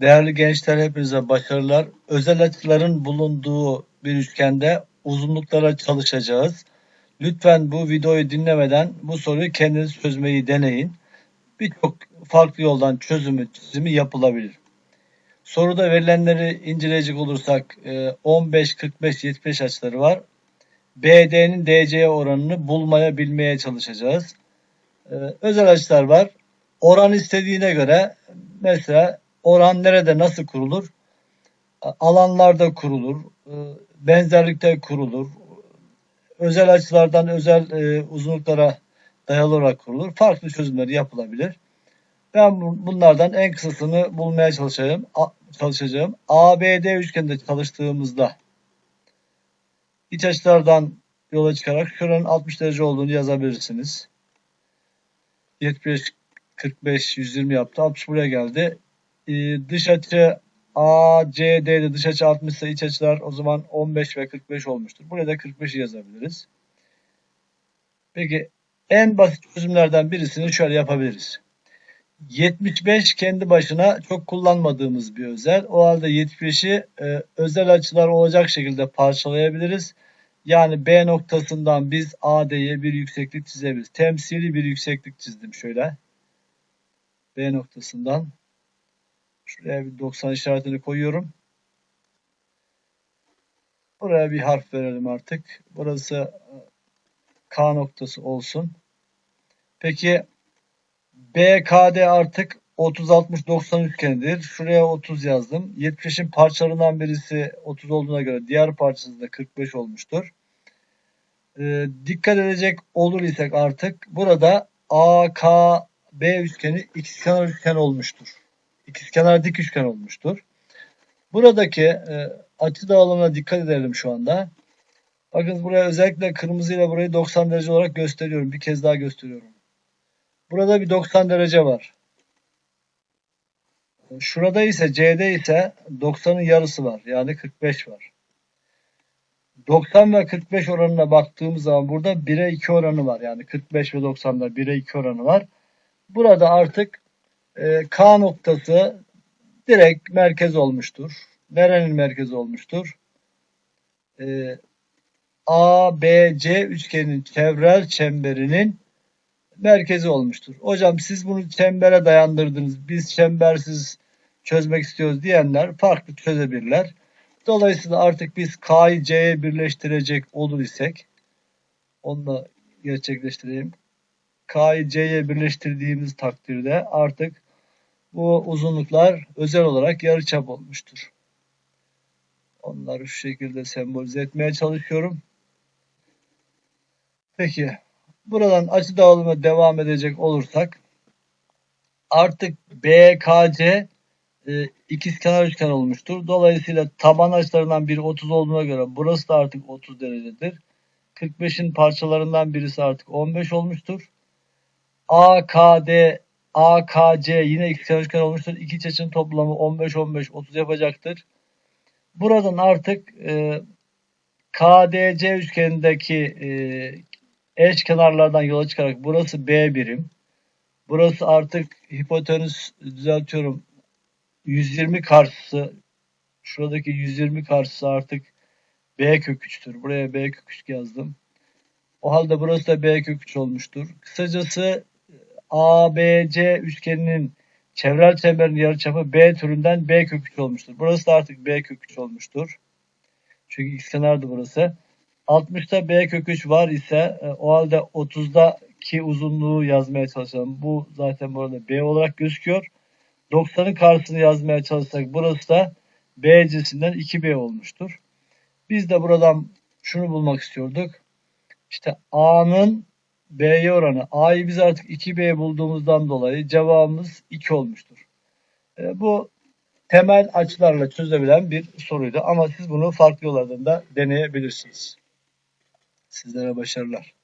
Değerli gençler hepinize başarılar. Özel açıların bulunduğu bir üçgende uzunluklara çalışacağız. Lütfen bu videoyu dinlemeden bu soruyu kendiniz çözmeyi deneyin. Birçok farklı yoldan çözümü çizimi yapılabilir. Soruda verilenleri inceleyecek olursak e, 15, 45, 75 açıları var. BD'nin DC'ye oranını bulmaya bilmeye çalışacağız. E, Özel açılar var. Oran istediğine göre mesela oran nerede nasıl kurulur? Alanlarda kurulur, e, benzerlikte kurulur, özel açılardan özel e, uzunluklara dayalı olarak kurulur. Farklı çözümleri yapılabilir. Ben bu- bunlardan en kısasını bulmaya çalışacağım. Çalışacağım. ABD üçgeninde çalıştığımızda iç açılardan yola çıkarak şuranın 60 derece olduğunu yazabilirsiniz. 75 45 120 yaptı. 60 buraya geldi. Ee, dış açı ACD'de dış açı 60 ise iç açılar o zaman 15 ve 45 olmuştur. Buraya da 45'i yazabiliriz. Peki en basit çözümlerden birisini şöyle yapabiliriz. 75 kendi başına çok kullanmadığımız bir özel. O halde 75'i e, özel açılar olacak şekilde parçalayabiliriz. Yani B noktasından biz AD'ye bir yükseklik çizebiliriz. Temsili bir yükseklik çizdim şöyle. B noktasından. Şuraya bir 90 işaretini koyuyorum. Buraya bir harf verelim artık. Burası e, K noktası olsun. Peki BKD artık 30 60 90 üçgenidir. Şuraya 30 yazdım. 70'in parçalarından birisi 30 olduğuna göre diğer parçası da 45 olmuştur. Ee, dikkat edecek olur isek artık burada AKB üçgeni ikizkenar üçgen olmuştur. İkizkenar dik üçgen olmuştur. Buradaki e, açı dağılımına dikkat edelim şu anda. Bakın buraya özellikle kırmızıyla burayı 90 derece olarak gösteriyorum. Bir kez daha gösteriyorum. Burada bir 90 derece var. Şurada ise C'de ise 90'ın yarısı var. Yani 45 var. 90 ve 45 oranına baktığımız zaman burada 1'e 2 oranı var. Yani 45 ve 90'da 1'e 2 oranı var. Burada artık K noktası direkt merkez olmuştur. Nerenin merkezi olmuştur? E, ABC üçgenin çevrel çemberinin merkezi olmuştur. Hocam siz bunu çembere dayandırdınız. Biz çembersiz çözmek istiyoruz diyenler farklı çözebilirler. Dolayısıyla artık biz K'yı C'ye birleştirecek olur isek onu da gerçekleştireyim. K'yı C'ye birleştirdiğimiz takdirde artık bu uzunluklar özel olarak yarıçap olmuştur. Onları şu şekilde sembolize etmeye çalışıyorum. Peki buradan açı dağılımına devam edecek olursak artık BKC e, ikizkenar üçgen olmuştur. Dolayısıyla taban açılarından biri 30 olduğuna göre burası da artık 30 derecedir. 45'in parçalarından birisi artık 15 olmuştur. AKD AKC yine ikizkenar üçgen olmuştur. İki iç toplamı 15 15 30 yapacaktır. Buradan artık e, KDC üçgenindeki e, eş kenarlardan yola çıkarak burası B birim. Burası artık hipotenüs düzeltiyorum 120 karşısı şuradaki 120 karşısı artık B kök 3'tür. Buraya B kök 3 yazdım. O halde burası da B kök 3 olmuştur. Kısacası ABC üçgeninin çevrel çemberin yarıçapı B türünden B kök 3 olmuştur. Burası da artık B kök 3 olmuştur. Çünkü ikizkenardı burası. 60'ta B kök 3 var ise e, o halde 30'daki uzunluğu yazmaya çalışalım. Bu zaten burada B olarak gözüküyor. 90'ın karşısını yazmaya çalışsak burası da B cinsinden 2B olmuştur. Biz de buradan şunu bulmak istiyorduk. İşte A'nın B'ye oranı. A'yı biz artık 2B bulduğumuzdan dolayı cevabımız 2 olmuştur. E, bu temel açılarla çözebilen bir soruydu ama siz bunu farklı yollardan da deneyebilirsiniz. Sizlere başarılar.